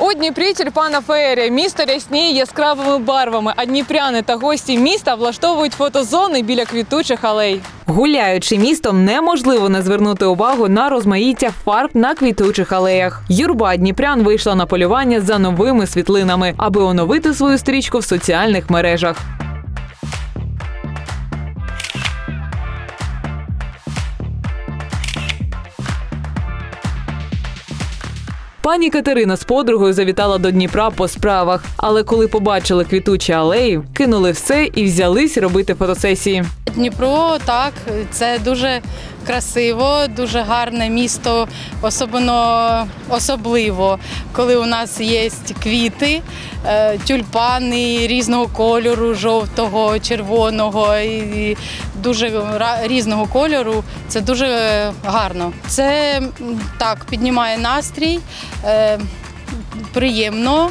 У Дніпрі тюльпана феєрія. Місто рясніє яскравими барвами, а дніпряни та гості міста влаштовують фотозони біля квітучих алей. Гуляючи містом, неможливо не звернути увагу на розмаїття фарб на квітучих алеях. Юрба дніпрян вийшла на полювання за новими світлинами, аби оновити свою стрічку в соціальних мережах. Пані Катерина з подругою завітала до Дніпра по справах, але коли побачили квітучі алеї, кинули все і взялись робити фотосесії. Дніпро так, це дуже красиво, дуже гарне місто, особливо, особливо коли у нас є квіти, е, тюльпани різного кольору, жовтого, червоного і дуже різного кольору. Це дуже гарно. Це так піднімає настрій, е, приємно.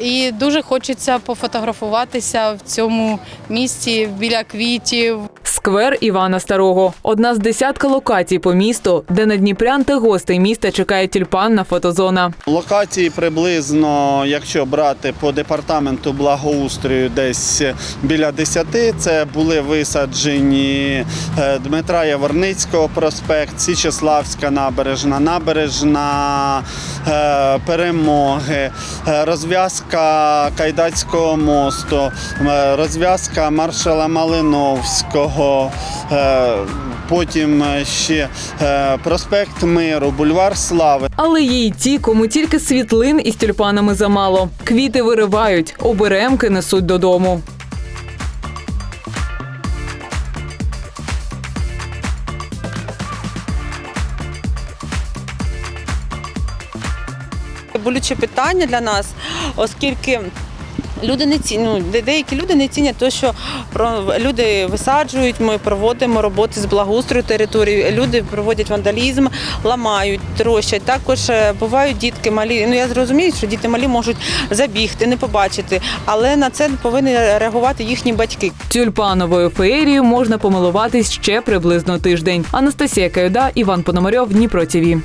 І дуже хочеться пофотографуватися в цьому місці біля квітів. Сквер Івана Старого одна з десятка локацій по місту, де на Дніпрян та гостей міста чекає тюльпанна фотозона. Локації приблизно, якщо брати по департаменту благоустрою, десь біля 10. Це були висаджені е, Дмитра Яворницького проспект, Січеславська набережна, набережна е, Перемоги, е, розв'язка Кайдацького мосту, розв'язка маршала Малиновського. Е, Потім ще е, проспект Миру, бульвар Слави. Але є й ті, кому тільки світлин із тюльпанами замало. Квіти виривають, оберемки несуть додому. болюче питання для нас, оскільки. Люди не ці... ну, деякі люди не цінять те, що про люди висаджують. Ми проводимо роботи з благоустрою території. Люди проводять вандалізм, ламають, трощать. Також е, бувають дітки малі. Ну я зрозумію, що діти малі можуть забігти, не побачити, але на це повинні реагувати їхні батьки. Тюльпановою феєрією можна помилуватись ще приблизно тиждень. Анастасія Каюда, Іван Пономарьов, Дніпро ТІВІ.